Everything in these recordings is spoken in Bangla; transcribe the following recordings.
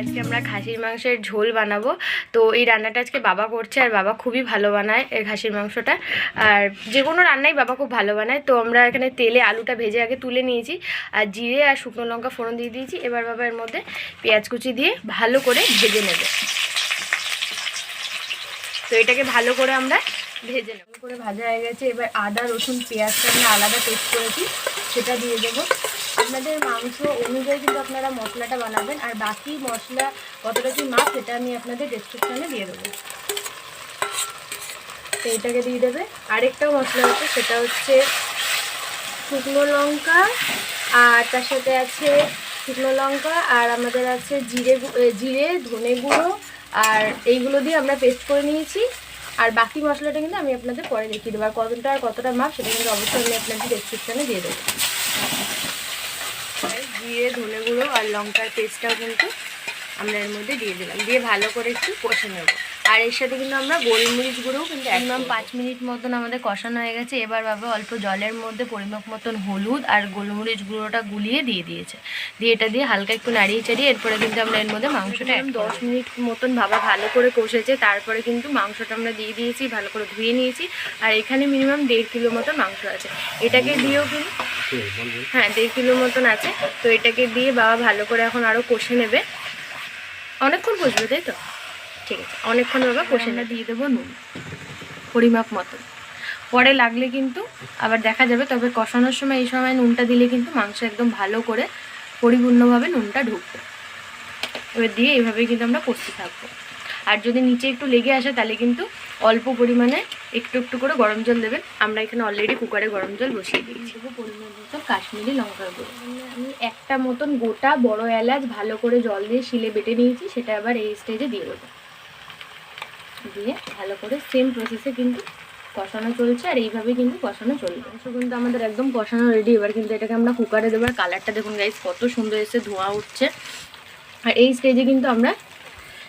আজকে আমরা খাসির মাংসের ঝোল বানাবো। তো এই রান্নাটা আজকে বাবা করছে আর বাবা খুবই ভালো বানায় এই খাসির মাংসটা। আর যে কোনো রান্নাই বাবা খুব ভালো বানায়। তো আমরা এখানে তেলে আলুটা ভেজে আগে তুলে নিয়েছি। আর জিরে আর শুকনো লঙ্কা ফোড়ন দিয়ে দিয়েছি। এবার বাবা এর মধ্যে পেঁয়াজ কুচি দিয়ে ভালো করে ভেজে নেবে। তো এটাকে ভালো করে আমরা ভেজে নেব। করে ভাজা হয়ে গেছে। এবার আদা রসুন পেঁয়াজটা আমরা আলাদা পেস্ট করেছি। সেটা দিয়ে দেবো। আপনাদের মাংস অনুযায়ী কিন্তু আপনারা মশলাটা বানাবেন, আর বাকি মশলা কতটা কি মাছ সেটা আমি আপনাদের ডেসক্রিপশানে দিয়ে দেবো। তো এটাকে দিয়ে দেবে। আরেকটাও মশলা আছে, সেটা হচ্ছে শুকনো লঙ্কা, আর তার সাথে আছে শুকনো লঙ্কা, আর আমাদের আছে জিরে জিরে, ধনে গুঁড়ো, আর এইগুলো দিয়ে আমরা পেস্ট করে নিয়েছি। আর বাকি মশলাটা কিন্তু আমি আপনাদের পরে দেখিয়ে দেবো, আর কতটা আর কতটা মাপ সেটা কিন্তু অবশ্যই আমি আপনাদের ডেসক্রিপশানে দিয়ে দেবো। জিরে ধনে গুঁড়ো আর লঙ্কার পেস্টটাও কিন্তু আমরা এর মধ্যে দিয়ে দিলাম। দিয়ে ভালো করে একটু কষে নেব। আর এর সাথে কিন্তু আমরা গোলমরিচ গুঁড়োও কিন্তু একদম পাঁচ মিনিট মতন আমাদের কষানো হয়ে গেছে। এবার বাবা অল্প জলের মধ্যে পরিমাপ মতন হলুদ আর গোলমরিচ গুঁড়োটা গুলিয়ে দিয়ে দিয়েছে। দিয়ে এটা দিয়ে হালকা একটু নাড়িয়ে চাড়িয়ে এরপরে কিন্তু আমরা এর মধ্যে মাংসটা দশ মিনিট মতন বাবা ভালো করে কষেছে। তারপরে কিন্তু মাংসটা আমরা দিয়ে দিয়েছি ভালো করে ধুয়ে নিয়েছি। আর এখানে মিনিমাম দেড় কিলো মতন মাংস আছে। এটাকে দিয়েও কিন্তু হ্যাঁ দেড় কিলো মতন আছে। তো এটাকে দিয়ে বাবা ভালো করে এখন আরও কষে নেবে। অনেকক্ষণ কষবে তাই তো? ঠিক আছে অনেকক্ষণ বাবা কষে না দিয়ে দেবো নুন পরিমাপ মতন পরে লাগলে কিন্তু আবার দেখা যাবে তবে কষানোর সময় এই সময় নুনটা দিলে কিন্তু মাংস একদম ভালো করে পরিপূর্ণভাবে নুনটা ঢুকবে। এবার দিয়ে এইভাবেই কিন্তু আমরা কষতে থাকব। আর যদি নিচে একটু লেগে আসে তাহলে কিন্তু অল্প পরিমাণে একটু একটু করে গরম জল দেবেন। আমরা এখানে অলরেডি কুকারে গরম জল বসিয়ে দিয়েছি। পরিমাণ মতো কাশ্মীরি লঙ্কার গুঁড়ো। আমি একটা মতন গোটা বড় এলাচ ভালো করে জল দিয়ে শিলে বেটে নিয়েছি সেটা আবার এই স্টেজে দিয়ে দেবো। দিয়ে ভালো করে সেম প্রসেসে কিন্তু কষানো চলছে আর এইভাবেই কিন্তু কষানো চলবে। মাংস কিন্তু আমাদের একদম কষানো রেডি এবার কিন্তু এটাকে আমরা কুকারে দেবো আর কালারটা দেখুন গাইজ কত সুন্দর এসে ধোঁয়া উঠছে। আর এই স্টেজে কিন্তু আমরা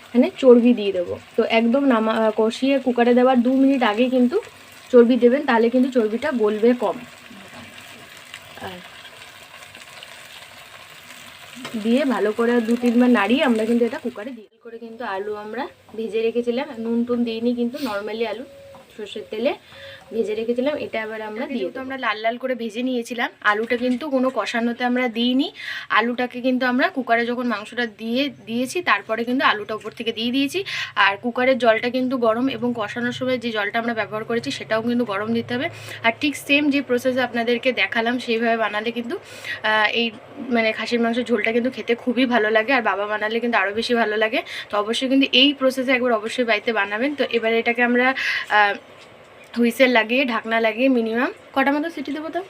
এখানে চর্বি দিয়ে দেবো। তো একদম নামা কষিয়ে কুকারে দেওয়ার দু মিনিট আগে কিন্তু চর্বি দেবেন তাহলে কিন্তু চর্বিটা গলবে কম। আর দিয়ে ভালো করে দু তিনবার নাড়িয়ে আমরা কিন্তু এটা কুকারে দিয়ে করে কিন্তু আলু আমরা ভেজে রেখেছিলাম। নুন টুন দিইনি কিন্তু, নর্মালি আলু, সর্ষের তেলে। ভেজে রেখেছিলাম এটা আবার আমরা দিয়ে তো আমরা লাল লাল করে ভেজে নিয়েছিলাম। আলুটা কিন্তু কোনো কষানোতে আমরা দিইনি। আলুটাকে কিন্তু আমরা কুকারে যখন মাংসটা দিয়ে দিয়েছি তারপরে কিন্তু আলুটা উপর থেকে দিয়ে দিয়েছি। আর কুকারের জলটা কিন্তু গরম এবং কষানোর সময় যে জলটা আমরা ব্যবহার করেছি সেটাও কিন্তু গরম দিতে হবে। আর ঠিক সেম যে প্রসেসে আপনাদেরকে দেখালাম সেইভাবে বানালে কিন্তু এই মানে খাসির মাংসের ঝোলটা কিন্তু খেতে খুবই ভালো লাগে। আর বাবা বানালে কিন্তু আরও বেশি ভালো লাগে। তো অবশ্যই কিন্তু এই প্রসেসে একবার অবশ্যই বাড়িতে বানাবেন। তো এবার এটাকে আমরা হুইসেল লাগিয়ে, ঢাকনা লাগিয়ে মিনিমাম কটা মতো সিটি দেবো তো?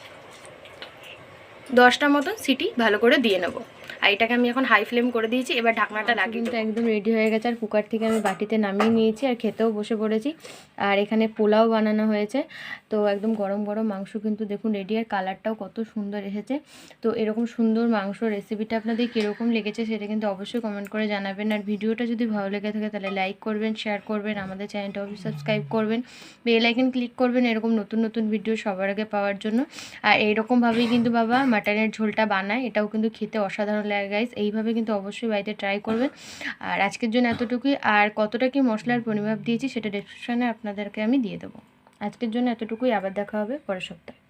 দশটা মতো সিটি ভালো করে দিয়ে নেব। আর এটাকে আমি এখন হাই ফ্লেম করে দিয়েছি এবার ঢাকনাটা লাগিয়ে কিন্তু একদম রেডি হয়ে গেছে আর কুকার থেকে আমি বাটিতে নামিয়ে নিয়েছি আর খেতেও বসে পড়েছি। আর এখানে পোলাও বানানো হয়েছে তো একদম গরম গরম মাংস কিন্তু দেখুন রেডি আর কালারটাও কত সুন্দর এসেছে। তো এরকম সুন্দর মাংস রেসিপিটা আপনাদের কীরকম লেগেছে সেটা কিন্তু অবশ্যই কমেন্ট করে জানাবেন। আর ভিডিওটা যদি ভালো লেগে থাকে তাহলে লাইক করবেন শেয়ার করবেন আমাদের চ্যানেলটা অবশ্যই সাবস্ক্রাইব করবেন। বেল আইকন ক্লিক করবেন এরকম নতুন নতুন ভিডিও সবার আগে পাওয়ার জন্য। আর এইরকমভাবেই কিন্তু বাবা মাটনের ঝোলটা বানায় এটাও কিন্তু খেতে অসাধারণ লাগে গাইস এইভাবে কিন্তু অবশ্যই বাড়িতে ট্রাই করবেন। আর আজকের জন্য এতটুকুই। আর কতটা কি মশলার পরিমাপ দিয়েছি, সেটা ডিসক্রিপশানে আপনাদেরকে আমি দিয়ে দেবো। আজকের জন্য এতটুকুই। আবার দেখা হবে পরের সপ্তাহে।